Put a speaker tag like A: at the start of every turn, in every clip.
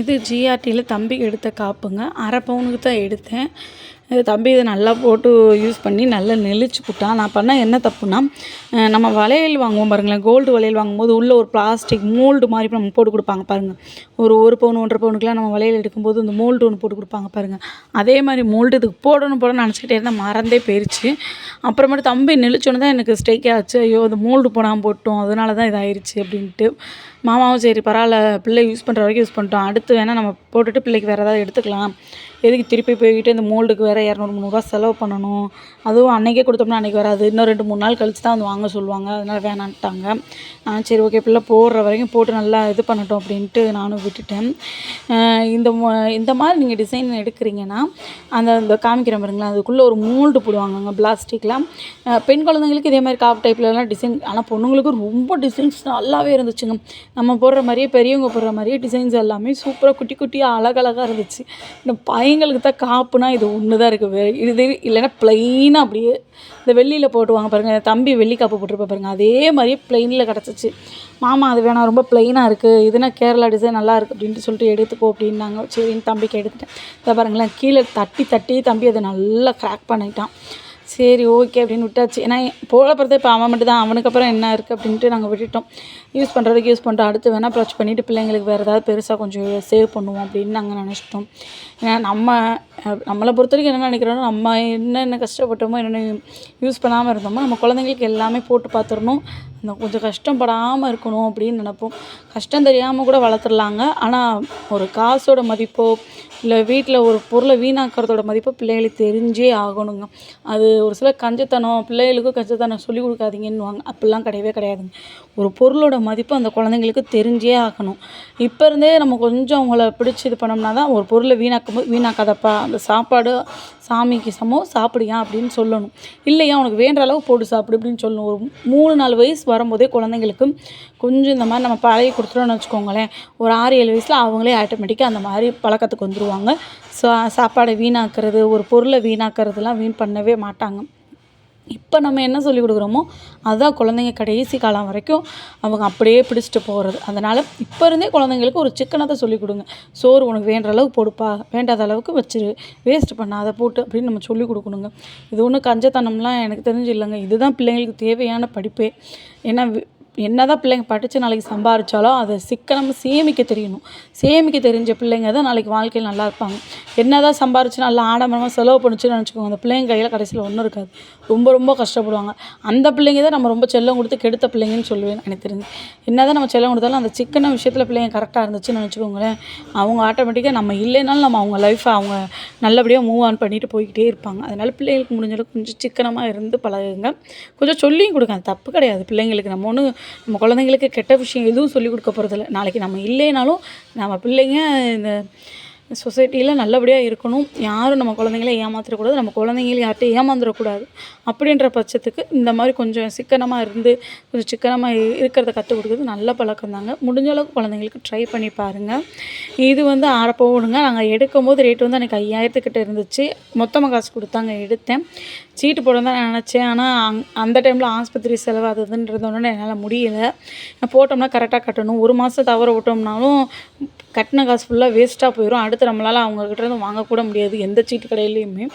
A: இது ஜிஆர்டியில் தம்பிக்கு எடுத்த காப்புங்க. அரை பவுனுக்கு தான் எடுத்தேன். தம்பி இதை நல்லா போட்டு யூஸ் பண்ணி நல்லா நெளிச்சு விட்டான் நான் பண்ண என்ன தப்புனா நம்ம வளையல் வாங்குவோம் பாருங்களேன். கோல்டு வளையல் வாங்கும்போது உள்ளே ஒரு பிளாஸ்டிக் மோல்டு மாதிரி நம்ம போட்டு கொடுப்பாங்க பாருங்கள் ஒரு ஒரு பவுன் ஒன்றரை பவுனுக்குலாம் நம்ம வளையல் எடுக்கும்போது இந்த மோல்டு ஒன்று போட்டு கொடுப்பாங்க பாருங்கள் அதே மாதிரி மோல்டு இதுக்கு போடணும் போடணும்னு நினச்சிக்கிட்டே இருந்தால் மறந்தே போயிருச்சு. அப்புறமேட்டு தம்பி நெளிச்சோன்னு தான் எனக்கு ஸ்ட்ரைக் ஆச்சு. ஐயோ அந்த மோல்டு போடாமல் போட்டோம். அதனால தான் இதாயிருச்சு அப்படின்ட்டு. மாமாவும் சரி பரவாயில்ல பிள்ளை யூஸ் பண்ணுற வரைக்கும் யூஸ் பண்ணிட்டோம். அடுத்து வேணால் நம்ம போட்டுட்டு பிள்ளைக்கு வேறு ஏதாவது எடுத்துக்கலாம். எதுக்கு திருப்பி போய்கிட்டு இந்த மோல்டுக்கு வேறு இரநூறு முந்நூறுரூவா செலவு பண்ணணும்? அதுவும் அன்றைக்கே கொடுத்தோம்னா அன்றைக்கி வராது. இன்னும் ரெண்டு மூணு நாள் கழிச்சு தான் வந்து வாங்க சொல்லுவாங்க. அதனால் வேணான்ட்டாங்க. நான் சரி ஓகே பிள்ளை போடுற வரைக்கும் போட்டு நல்லா இது பண்ணட்டும் அப்படின்ட்டு நானும் விட்டுட்டேன். இந்த இந்த மாதிரி நீங்கள் டிசைன் எடுக்கிறீங்கன்னா அந்த இந்த காமிக்கிறேன் பாருங்களேன். அதுக்குள்ளே ஒரு மோல்டு போடுவாங்கங்க பிளாஸ்டிக்கில் பெண் குழந்தைங்களுக்கு இதே மாதிரி காப் டைப்லலாம் டிசைன் ஆனால் பொண்ணுங்களுக்கு ரொம்ப டிசைன்ஸ் நல்லாவே இருந்துச்சுங்க. நம்ம போடுற மாதிரியே பெரியவங்க போடுற மாதிரியே டிசைன்ஸ் எல்லாமே சூப்பராக குட்டி குட்டியாக அழகழகாக இருந்துச்சு. இந்த பையங்களுக்கு தான் காப்புனா இது ஒன்று தான் இருக்குது இது இல்லைன்னா ப்ளைனாக அப்படியே இந்த வெள்ளியில் போட்டுவாங்க பாருங்கள் என் தம்பி வெள்ளி காப்பு போட்டிருப்பா பாருங்கள் அதே மாதிரியே ப்ளைனில் கிடச்சிச்சு. மாமா அது வேணாம். ரொம்ப ப்ளைனாக இருக்குது இதுனா கேரளா டிசைன் நல்லா இருக்குது அப்படின்ட்டு சொல்லிட்டு எடுத்துக்கோ அப்படின்னாங்க. சரின்னு தம்பிக்கு எடுத்துட்டேன். இதை பாருங்களேன். கீழே தட்டி தட்டி தம்பி அதை நல்லா க்ராக் பண்ணிட்டான். சரி ஓகே அப்படின்னு விட்டாச்சு. ஏன்னா போட போகிறதே இப்போ அவன் மட்டும் தான் அவனுக்கு அப்புறம் என்ன இருக்குது அப்படின்ட்டு நாங்கள் விட்டுட்டோம். யூஸ் பண்ணுறதுக்கு யூஸ் பண்ணிட்டோம் அடுத்து வேணால் ப்ரச் பண்ணிவிட்டு பிள்ளைங்களுக்கு வேறு ஏதாவது பெருசாக கொஞ்சம் சேவ் பண்ணுவோம் அப்படின்னு நாங்கள் நினச்சிட்டோம். ஏன்னா நம்ம நம்மளை பொறுத்த வரைக்கும் என்ன நினைக்கிறோன்னா நம்ம என்னென்ன கஷ்டப்பட்டோமோ என்னென்ன யூஸ் பண்ணாமல் இருந்தோமோ நம்ம குழந்தைங்களுக்கு எல்லாமே போட்டு பார்த்துடணும். அந்த கொஞ்சம் கஷ்டப்படாமல் இருக்கணும் அப்படின்னு நினைப்போம். கஷ்டம் தெரியாமல் கூட வளர்த்துடலாங்க. ஆனால் ஒரு காசோட மதிப்போ இல்லை வீட்டில் ஒரு பொருளை வீணாக்கிறதோட மதிப்போ பிள்ளைகளுக்கு தெரிஞ்சே ஆகணுங்க. அது ஒரு சில கஞ்சத்தனம் பிள்ளைகளுக்கும் கஞ்சத்தனம் சொல்லி கொடுக்காதீங்கன்னுவாங்க. அப்படிலாம் கிடையவே கிடையாதுங்க. ஒரு பொருளோட மதிப்பு அந்த குழந்தைங்களுக்கு தெரிஞ்சே ஆகணும். இப்போ இருந்தே நம்ம கொஞ்சம் அவங்கள பிடிச்சி இது பண்ணோம்னா தான் ஒரு பொருளை வீணாக்கும் போது வீணாக்காதப்பா. அந்த சாப்பாடு சாமிக்கு சமம் சாப்பிடியா அப்படின்னு சொல்லணும். இல்லையா உனக்கு வேண்ட அளவு போட்டு சாப்பிடு அப்படின்னு சொல்லணும். ஒரு மூணு நாலு வயசு வரும்போதே குழந்தைங்களுக்கு கொஞ்சம் இந்த மாதிரி நம்ம பழகி கொடுத்துட்டோம்னு வச்சுக்கோங்களேன். ஒரு ஆறு ஏழு வயசில் அவங்களே ஆட்டோமேட்டிக்காக அந்த மாதிரி பழக்கத்துக்கு வந்துடுவாங்க ஸோ சாப்பாடை வீணாக்குறது ஒரு பொருளை வீணாக்கிறதுலாம் வீண் பண்ணவே மாட்டாங்க. இப்போ நம்ம என்ன சொல்லிக் கொடுக்குறோமோ அதுதான் குழந்தைங்க கடைசி காலம் வரைக்கும் அவங்க அப்படியே பிடிச்சிட்டு போகிறது. அதனால் இப்போ இருந்தே குழந்தைங்களுக்கு ஒரு சிக்கனத்தை சொல்லிக் கொடுங்க. சோறு உனக்கு வேண்ட அளவுக்கு போடுப்பா வேண்டாத அளவுக்கு வச்சிரு வேஸ்ட் பண்ணாத போட்டு அப்படின்னு நம்ம சொல்லிக் கொடுக்கணுங்க. இது ஒன்றும் கஞ்சத்தனம்லாம் எனக்கு தெரிஞ்சு இல்லைங்க. இதுதான் பிள்ளைங்களுக்கு தேவையான படிப்பே. ஏன்னா என்ன என்னதான் பிள்ளைங்க படித்து நாளைக்கு சம்பாரித்தாலும் அதை சிக்கனமாக சேமிக்க தெரியணும். சேமிக்க தெரிஞ்ச பிள்ளைங்க தான் நாளைக்கு வாழ்க்கையில் நல்லா இருப்பாங்க. என்னதான் சம்பாரிச்சு நல்லா ஆடம்பரமாக செலவு பண்ணுச்சுன்னு நினச்சிக்கோங்க. அந்த பிள்ளைங்க கையில் கடைசியில் ஒன்றும் இருக்காது. ரொம்ப ரொம்ப கஷ்டப்படுவாங்க. அந்த பிள்ளைங்க தான் நம்ம ரொம்ப செல்லம் கொடுத்து கெடுத்த பிள்ளைங்கன்னு சொல்லுவேன் எனக்கு தெரிஞ்சு. என்ன தான் நம்ம செல்லம் கொடுத்தாலும் அந்த சிக்கன விஷயத்தில் பிள்ளைங்க கரெக்டாக இருந்துச்சுன்னு நினச்சிக்கோங்களேன். அவங்க ஆட்டோமேட்டிக்காக நம்ம இல்லைனாலும் நம்ம அவங்க லைஃப்பை அவங்க நல்லபடியாக மூவ் ஆன் பண்ணிட்டு போய்கிட்டே இருப்பாங்க. அதனால் பிள்ளைங்களுக்கு முடிஞ்ச அளவுக்கு கொஞ்சம் சிக்கனமாக இருந்து பழகுங்க. கொஞ்சம் சொல்லியும் கொடுங்க. தப்பு கிடையாது. பிள்ளைங்களுக்கு நம்ம ஒன்றும் நம்ம குழந்தைங்களுக்கு கெட்ட விஷயம் எதுவும் சொல்லிக் கொடுக்க போகிறதில்ல நாளைக்கு நம்ம இல்லைனாலும் நம்ம பிள்ளைங்க இந்த சொசைட்டியில் நல்லபடியாக இருக்கணும். யாரும் நம்ம குழந்தைங்கள ஏமாத்திடக்கூடாது. நம்ம குழந்தைங்கள யார்கிட்டையும் ஏமாந்துடக்கூடாது. அப்படின்ற பட்சத்துக்கு இந்த மாதிரி கொஞ்சம் சிக்கனமாக இருந்து கொஞ்சம் சிக்கனமாக இருக்கிறத கற்றுக் கொடுக்குறது நல்ல பழக்கம் தாங்க. முடிஞ்ச அளவுக்கு குழந்தைங்களுக்கு ட்ரை பண்ணி பாருங்கள் இது வந்து ஆற போகணுங்க நாங்கள் எடுக்கும் போது ரேட் வந்து எனக்கு ஐயாயிரத்துக்கிட்ட இருந்துச்சு. மொத்தமாக காசு கொடுத்தாங்க எடுத்தேன். சீட்டு போட தான் நினச்சேன். ஆனால் அங் அந்த டைமில் ஆஸ்பத்திரி செலவு அது இதுன்றதோட என்னால் முடியல. போட்டோம்னா கரெக்டாக கட்டணும். ஒரு மாதம் தவற விட்டோம்னாலும் கட்டின காசு ஃபுல்லாக வேஸ்ட்டாக போயிடும் அடுத்து நம்மளால் அவங்கக்கிட்ட இருந்து வாங்கக்கூட முடியாது. எந்த சீட்டு கடையிலையுமே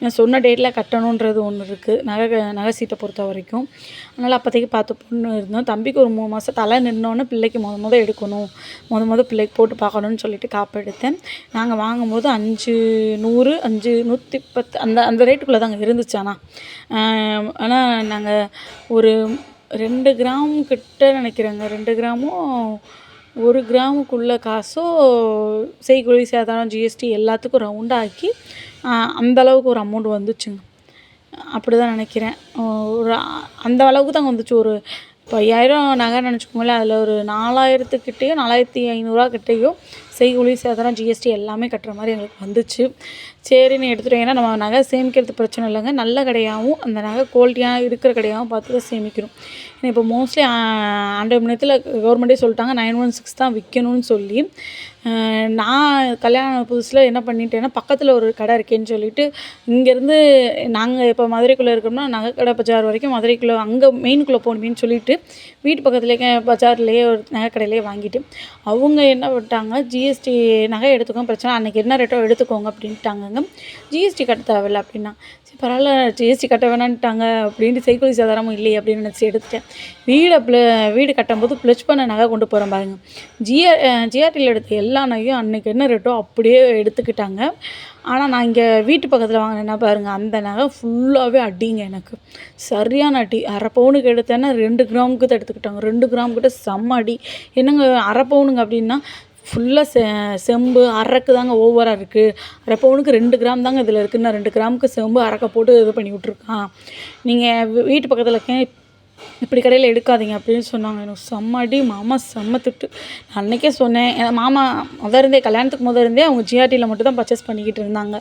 A: நான் சொன்ன டேட்டில் கட்டணுன்றது ஒன்று இருக்குது நகை நகை சீட்டை பொறுத்த வரைக்கும். அதனால் அப்போதைக்கு பார்த்து பொண்ணு இருந்தோம். தம்பிக்கு ஒரு மூணு மாதம் தலை நின்னோன்னே பிள்ளைக்கு முத முத எடுக்கணும். முத முத பிள்ளைக்கு போட்டு பார்க்கணுன்னு சொல்லிட்டு காப்பு எடுத்தேன். நாங்கள் வாங்கும்போது அஞ்சு நூறு அஞ்சு நூற்றி பத்து அந்த அந்த ரேட்டுக்குள்ளே தாங்க இருந்துச்சு ஆனால் ஆனால் நாங்கள் ஒரு ரெண்டு கிராம் கிட்ட நினைக்கிறேங்க. ரெண்டு கிராமும் ஒரு கிராமுக்குள்ள காசோ செய்கூலி சேதாரம் ஜிஎஸ்டி எல்லாத்துக்கும் ரவுண்டாக்கி அந்த அளவுக்கு ஒரு அமௌண்ட் வந்துச்சுங்க. அப்படி தான் நினைக்கிறேன் ஒரு அந்த அளவுக்கு தான் வந்துச்சு. ஒரு இப்போ ஐயாயிரம் நகை நினச்சிக்கோங்களேன். அதில் ஒரு நாலாயிரத்துக்கிட்டேயோ நாலாயிரத்தி ஐநூறுரூவா கிட்டேயோ செய்கூலி சேதாரம் ஜிஎஸ்டி எல்லாமே கட்டுற மாதிரி எங்களுக்கு வந்துச்சு. சரின்னு எடுத்துகிட்டோம் ஏன்னா நம்ம நகை சேமிக்கிறது பிரச்சனை இல்லைங்க. நல்ல கடையாகவும் அந்த நகை குவாலிட்டியாக இருக்கிற கடையாகவும் பார்த்து தான் சேமிக்கணும் இப்போ மோஸ்ட்லி ஆண்ட்ராய்டு முனையத்தில் கவர்மெண்ட்டே சொல்லிட்டாங்க நைன் ஒன் சிக்ஸ் தான் விற்கணும்னு சொல்லி. நான் கல்யாணம் புதுசில் என்ன பண்ணிட்டேன்னா பக்கத்தில் ஒரு கடை இருக்கேன்னு சொல்லிட்டு இங்கேருந்து நாங்கள் இப்போ மதுரைக்குள்ளே இருக்கோம்னா நகைக்கடை பஜார் வரைக்கும் மதுரைக்குள்ளே அங்கே மெயினுக்குள்ளே போகணுமேன்னு சொல்லிட்டு வீட்டு பக்கத்துலேயே பஜார்லேயே ஒரு நகைக்கடையிலேயே வாங்கிட்டு அவங்க என்ன பண்ணிட்டாங்க ஜி ஜிஎஸ்டி நகை எடுத்துக்கோங்க பிரச்சனை. அன்றைக்கி என்ன ரேட்டோ எடுத்துக்கோங்க அப்படின்ட்டாங்கங்க ஜிஎஸ்டி கட்ட தேவையில்ல அப்படின்னா. சரி பரவாயில்ல ஜிஎஸ்டி கட்ட வேணான்ட்டாங்க அப்படின்ட்டு சைக்கிள் சாதாரணமும் இல்லையே அப்படின்னு நினச்சி எடுத்துட்டேன். வீடை ப்ள வீடு கட்டும்போது ப்ளச் பண்ண நகை கொண்டு போகிறேன் பாருங்க. ஜிஆர் ஜிஆர்டியில் எடுத்த எல்லா நகையும் அன்றைக்கி என்ன ரேட்டோ அப்படியே எடுத்துக்கிட்டாங்க. ஆனால் நான் இங்கே வீட்டு பக்கத்தில் வாங்கினேன்னா பாருங்கள் அந்த நகை ஃபுல்லாகவே அடிங்க எனக்கு. சரியான அடி. அரை பவுனுக்கு எடுத்தேன்னா ரெண்டு கிராமுக்கு தான் எடுத்துக்கிட்டாங்க. ரெண்டு கிராம் கிட்ட செம்ம அடி. என்னங்க அரை பவுனுங்க அப்படின்னா ஃபுல்லாக செ செம்பு அரக்கு தாங்க ஓவராக இருக்குது அரை பவுனுக்கு ரெண்டு கிராம் தாங்க இதில் இருக்குது ரெண்டு கிராமுக்கு செம்பு அரக்கை போட்டு இது பண்ணி விட்ருக்கான் நீங்கள் வீட்டு பக்கத்தில் இருக்கேன் இப்படி கடையில் எடுக்காதீங்க அப்படின்னு சொன்னாங்க. எனக்கு செம்ம அடி மாமா செம்ம திட்டு. நான் அன்றைக்கே சொன்னேன். ஏன்னா மாமா முத இருந்தே கல்யாணத்துக்கு முத இருந்தே அவங்க ஜிஆர்டியில் மட்டும் தான் பர்ச்சேஸ் பண்ணிக்கிட்டு இருந்தாங்க.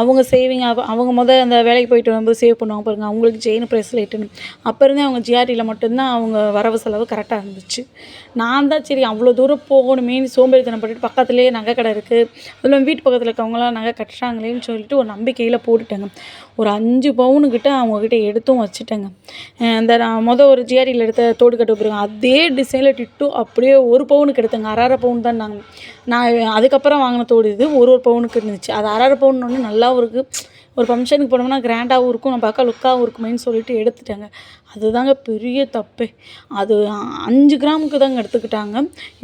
A: அவங்க சேவிங் அவங்க முத அந்த வேலைக்கு போயிட்டு வரும்போது சேவ் பண்ணுவாங்க பாருங்கள் அவங்களுக்கு செயின் ப்ரெஸ்லெட்டுன்னு அப்போ இருந்தே அவங்க ஜிஆர்டியில் மட்டும்தான் அவங்க வரவு செலவு கரெக்டாக இருந்துச்சு. நான் தான் சரி அவ்வளோ தூரம் போகணுமேனு சோம்பேறித்தனம் பண்ணிட்டு பக்கத்துலேயே நகை கடை இருக்குது அதில் வீட்டு பக்கத்தில் இருக்கவங்களாம் நகை கட்டுறாங்களேன்னு சொல்லிட்டு ஒரு நம்பிக்கையில் போட்டுட்டேங்க. ஒரு அஞ்சு பவுனுக்கிட்ட அவங்கக்கிட்ட எடுத்தும் வச்சுட்டேங்க. இந்த அந்த நான் மொதல் ஒரு ஜிஆரியில் எடுத்த தோடு கட்டு போயிருக்கோம் அதே டிசைனில் டிட்டு அப்படியே ஒரு பவுனுக்கு எடுத்தேங்க. அரை அரை பவுன் தான் நாங்கள் நான் அதுக்கப்புறம் வாங்கின தோடு இது ஒரு ஒரு பவுனுக்கு இருந்துச்சு. அது அரை அரை பவுன் ஒன்று நல்லாவும் இருக்குது ஒரு ஃபங்க்ஷனுக்கு போனோம்னா கிராண்டாகவும் இருக்கும். நம்ம பார்க்க லுக்காகவும் இருக்குமேன்னு சொல்லிட்டு எடுத்துட்டேங்க. அதுதாங்க பெரிய தப்பே. அது அஞ்சு கிராமுக்கு தாங்க எடுத்துக்கிட்டாங்க.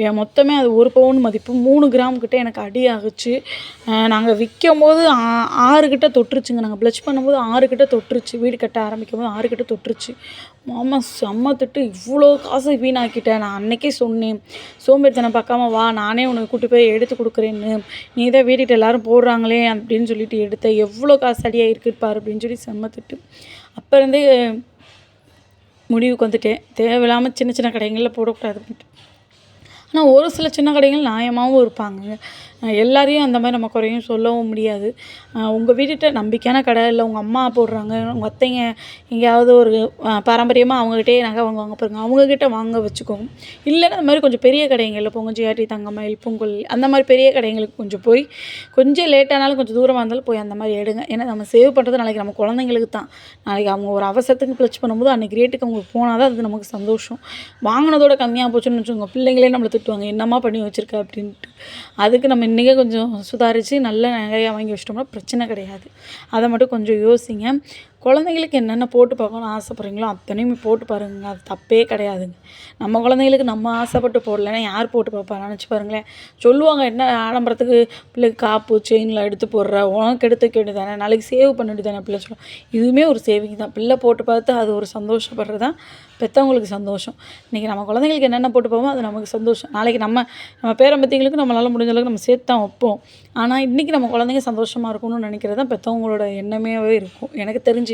A: என் மொத்தமே அது ஒரு பவுன் மதிப்பு. மூணு கிராம்கிட்ட எனக்கு அடி ஆகுச்சு. நாங்கள் விற்கும் போது ஆறு கிட்ட தொட்டுருச்சுங்க. நாங்கள் ப்ளச் பண்ணும்போது ஆறு கிட்ட தொட்டுருச்சு. வீடு கட்ட ஆரம்பிக்கும் போது ஆறு கிட்ட தொட்டுருச்சு. மாமா செம்ம திட்டு. இவ்வளோ காசு வீணாக்கிட்டேன். நான் அன்னைக்கே சொன்னேன். சோம்பேறித்தனை பார்க்காம வா நானே உனக்கு கூட்டி போய் எடுத்து கொடுக்குறேன்னு. நீ தான் வீட்டுக்கிட்ட எல்லாரும் போடுறாங்களே அப்படின்னு சொல்லிட்டு எடுத்தேன். எவ்வளோ காசு அடியாக இருக்குது அப்படின்னு சொல்லி செம்ம திட்டு. அப்போ இருந்தே முடிவுக்கு வந்துட்டேன். தேவையில்லாமல் சின்ன சின்ன கடைகளில் போடக்கூடாது அப்படின்ட்டு ஆனால் ஒரு சில சின்ன கடைகள் நியாயமாகவும் இருப்பாங்க. எல்லாரையும் அந்த மாதிரி நம்ம குறையும் சொல்லவும் முடியாது. உங்கள் வீட்டுகிட்ட நம்பிக்கையான கடை இல்லை உங்கள் அம்மா போடுறாங்க உங்கள் அத்தைங்க எங்கேயாவது ஒரு பாரம்பரியமாக அவங்ககிட்டயே நகை வாங்குவாங்க பாருங்க அவங்கக்கிட்ட வாங்க வச்சுக்கோங்க இல்லைன்னா அந்த மாதிரி கொஞ்சம் பெரிய கடைங்களில் போங்க ஜிஆர்டி தங்கமயில் பூங்கொல் அந்த மாதிரி பெரிய கடைங்களுக்கு கொஞ்சம் போய் கொஞ்சம் லேட்டானாலும் கொஞ்சம் தூரமாக இருந்தாலும் போய் அந்த மாதிரி எடுங்க. ஏன்னா நம்ம சேவ் பண்ணுறது நாளைக்கு நம்ம குழந்தைங்களுக்கு தான். நாளைக்கு அவங்க ஒரு அவசரத்துக்கு ப்ளச் பண்ணும்போது அன்றைக்கி ரேட்டுக்கு அவங்க போனால் தான் அது நமக்கு சந்தோஷம். வாங்கினதோட கம்மியாக போச்சுன்னு வச்சுக்கோங்க பிள்ளைங்களே நம்மளை திட்டுவாங்க என்னம்மா பண்ணி வச்சுருக்க அப்படின்ட்டு. அதுக்கு நம்ம இன்றைக்கே கொஞ்சம் சுதாரித்து நல்ல நகையாக வாங்கி வச்சிட்டோம்னா பிரச்சனை கிடையாது. அதை மட்டும் கொஞ்சம் யோசிங்க. குழந்தைங்களுக்கு என்னென்ன போட்டு பார்க்கணும்னு ஆசைப்பட்றீங்களோ அத்தனையுமே போட்டு பாருங்க. அது தப்பே கிடையாதுங்க. நம்ம குழந்தைங்களுக்கு நம்ம ஆசைப்பட்டு போடலைன்னா யார் போட்டு பார்ப்பா நினச்சி பாருங்களேன். சொல்லுவாங்க என்ன ஆடம்பரத்துக்கு பிள்ளைக்கு காப்பு செயினில் எடுத்து போடுற? உனக்கு எடுத்து கேட்டு தானே? நாளைக்கு சேவ் பண்ணிட்டு தானே? பிள்ளை சொல்லுவோம் இதுவுமே ஒரு சேவிங் தான். பிள்ளை போட்டு பார்த்து அது ஒரு சந்தோஷப்படுறது தான். பெற்றவங்களுக்கு சந்தோஷம். இன்றைக்கி நம்ம குழந்தைங்களுக்கு என்னென்ன போட்டு போவோம் அது நமக்கு சந்தோஷம். நாளைக்கு நம்ம நம்ம பேரம்பத்திங்களுக்கு நம்மளால் முடிஞ்ச அளவுக்கு நம்ம சேர்த்து தான் வைப்போம். ஆனால் இன்றைக்கி நம்ம குழந்தைங்க சந்தோஷமாக இருக்கணும்னு நினைக்கிறது தான் பெற்றவங்களோட எண்ணமே இருக்கும். எனக்கு தெரிஞ்சு.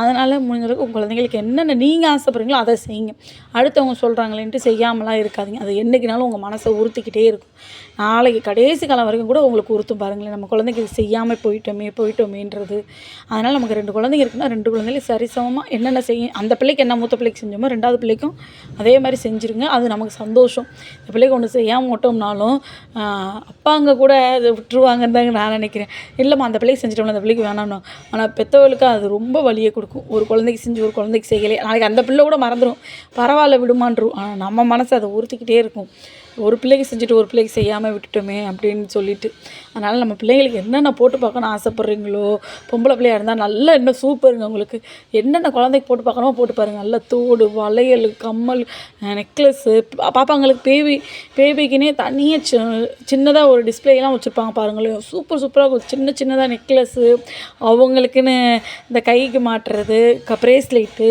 A: அதனால் முடிஞ்சளவுக்கு உங்கள் குழந்தைங்களுக்கு என்னென்ன நீங்கள் ஆசைப்படுறீங்களோ அதை செய்யுங்க. அடுத்தவங்க சொல்கிறாங்களேன்ட்டு செய்யாமலாம் இருக்காதீங்க. அது என்றைக்குனாலும் உங்கள் மனசை உறுத்திக்கிட்டே இருக்கும். நாளைக்கு கடைசி காலம் வரைக்கும் கூட உங்களுக்கு உறுத்தும் பாருங்களேன். நம்ம குழந்தைக்கு இது செய்யாமல் போயிட்டோமே போயிட்டோமேன்றது. அதனால் நமக்கு ரெண்டு குழந்தைங்க இருக்குன்னா ரெண்டு குழந்தைகளும் சரிசமமாக என்னென்ன செய்யும் அந்த பிள்ளைக்கு என்ன மூத்த பிள்ளைக்கு செஞ்சோமோ ரெண்டாவது பிள்ளைக்கும் அதே மாதிரி செஞ்சுருங்க. அது நமக்கு சந்தோஷம். இந்த பிள்ளைக்கு ஒன்று செய்யாமல் விட்டோம்னாலும் அப்பாங்க கூட அதை விட்டுருவாங்கன்னு தாங்க நான் நினைக்கிறேன். இல்லைம்மா அந்த பிள்ளைக்கு செஞ்சிட்டோம்ல அந்த பிள்ளைக்கு வேணாம்னு. ஆனால் பெற்றவர்களுக்கு அது ரொம்ப வலியை கொடுக்கும். ஒரு குழந்தைக்கு செஞ்சு ஒரு குழந்தைக்கு செய்யலையே. நாளைக்கு அந்த பிள்ளை கூட மறந்துடும் பரவாயில்ல விடுமான்றும். ஆனால் நம்ம மனசு அதை உறுத்திக்கிட்டே இருக்கும். ஒரு பிள்ளைக்கு செஞ்சுட்டு ஒரு பிள்ளைக்கு செய்யாமல் விட்டுட்டோமே அப்படின்னு சொல்லிட்டு. அதனால் நம்ம பிள்ளைங்களுக்கு என்னென்ன போட்டு பார்க்கணும்னு ஆசைப்பட்றீங்களோ பொம்பளை பிள்ளையாக இருந்தால் நல்லா இன்னும் சூப்பருங்க உங்களுக்கு. என்னென்ன குழந்தைக்கு போட்டு பார்க்கணுமோ போட்டு பாருங்கள் நல்ல தோடு வளையல் கம்மல் நெக்லஸ்ஸு பாப்பாங்களுக்கு பேபி பேபிக்குன்னே தனியாக சி சின்னதாக ஒரு டிஸ்பிளேலாம் வச்சுருப்பாங்க பாருங்களேன். சூப்பர் சூப்பராக சின்ன சின்னதாக நெக்லஸ்ஸு அவங்களுக்குன்னு இந்த கைக்கு மாட்டுறது க ப்ரேஸ்லெட்டு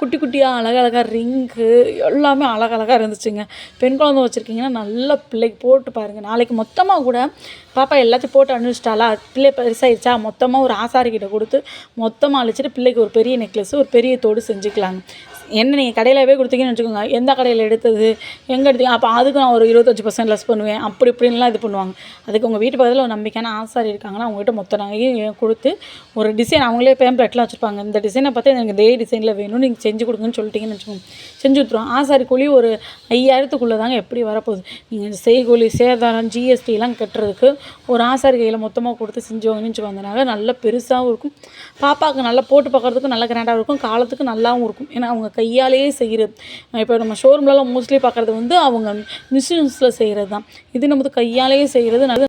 A: குட்டி குட்டியாக அழகழகாக ரிங்கு எல்லாமே அழகழகாக இருந்துச்சுங்க. பெண் குழந்தை வச்சுருக்கீங்கன்னா நல்ல பிள்ளைக்கு போட்டு பாருங்கள் நாளைக்கு மொத்தமாக கூட பாப்பா எல்லாத்தையும் போட்டு அனுப்பிச்சிட்டாளா பிள்ளை பெருசாகிடுச்சா மொத்தமாக ஒரு ஆசாரிக்கிட்ட கொடுத்து மொத்தமாக அழிச்சிட்டு பிள்ளைக்கு ஒரு பெரிய நெக்லஸ் ஒரு பெரிய தோடு செஞ்சுக்கலாங்க. என்ன நீங்கள் கடையிலவே கொடுத்தீங்கன்னு வச்சுக்கோங்க. எந்த கடையில் எடுத்தது எங்கே எடுத்தீங்க அப்போ அதுக்கு நான் ஒரு இருபத்தஞ்சி பர்சன்ட் லெஸ் பண்ணுவேன். அப்படி இப்படின்லாம் இது பண்ணுவாங்க. அதுக்கு உங்கள் வீட்டு பக்கத்தில் ஒரு நம்பிக்கையான ஆசாரி இருக்காங்கன்னா அவங்ககிட்ட மொத்த நகையும் கொடுத்து ஒரு டிசைன் அவங்களே பேம்ப்ளெட்லாம் வச்சுருப்பாங்க. இந்த டிசைனை பார்த்து எனக்கு இதே டிசைனில் வேணும். நீங்கள் செஞ்சு கொடுங்கன்னு சொல்லிட்டீங்கன்னு வச்சுக்கோங்க. செஞ்சு கொடுத்துருவோம். ஆசாரி கூலி ஒரு ஐயாயிரத்துக்குள்ளே தாங்க எப்படி வரப்போகுது? நீங்கள் செய்கூலி சேதாரம் ஜிஎஸ்டிலாம் கட்டுறதுக்கு ஒரு ஆசாரி கையில் மொத்தமாக கொடுத்து செஞ்சவங்கன்னு வச்சுக்கோங்க. அந்த நல்ல பெருசாகவும் இருக்கும். பாப்பாவுக்கு நல்லா போட்டு பார்க்குறதுக்கும் நல்ல கிராண்டாகவும் இருக்கும். காலத்துக்கு நல்லாவும் இருக்கும். ஏன்னா அவங்க கையாலேயே செய்கிறது. இப்போ நம்ம ஷோரூம்லலாம் மோஸ்ட்லி பார்க்குறது வந்து அவங்க மிஷின்ஸில் செய்கிறது தான். இது நமது கையாலேயே செய்கிறது. நல்ல